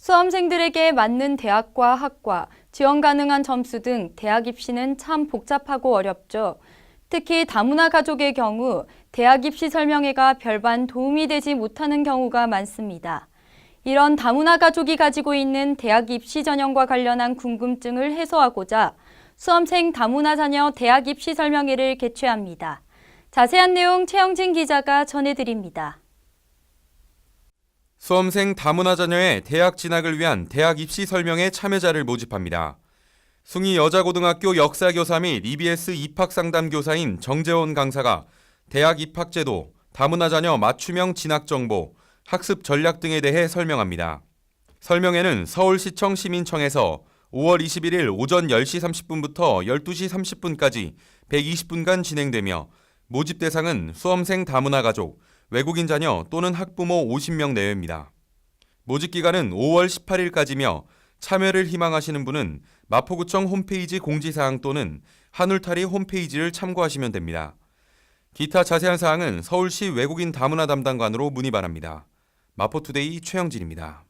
수험생들에게 맞는 대학과 학과, 지원 가능한 점수 등 대학 입시는 참 복잡하고 어렵죠. 특히 다문화 가족의 경우 대학 입시 설명회가 별반 도움이 되지 못하는 경우가 많습니다. 이런 다문화 가족이 가지고 있는 대학 입시 전형과 관련한 궁금증을 해소하고자 수험생 다문화 자녀 대학 입시 설명회를 개최합니다. 자세한 내용 최영진 기자가 전해드립니다. 수험생 다문화 자녀의 대학 진학을 위한 대학 입시 설명회 참여자를 모집합니다. 숭이 여자고등학교 역사교사 및 EBS 입학상담 교사인 정재원 강사가 대학 입학제도, 다문화 자녀 맞춤형 진학 정보, 학습 전략 등에 대해 설명합니다. 설명회는 서울시청 시민청에서 5월 21일 오전 10시 30분부터 12시 30분까지 120분간 진행되며 모집 대상은 수험생 다문화 가족, 외국인 자녀 또는 학부모 50명 내외입니다. 모집 기간은 5월 18일까지며 참여를 희망하시는 분은 마포구청 홈페이지 공지사항 또는 한울타리 홈페이지를 참고하시면 됩니다. 기타 자세한 사항은 서울시 외국인 다문화 담당관으로 문의 바랍니다. 마포투데이 최영진입니다.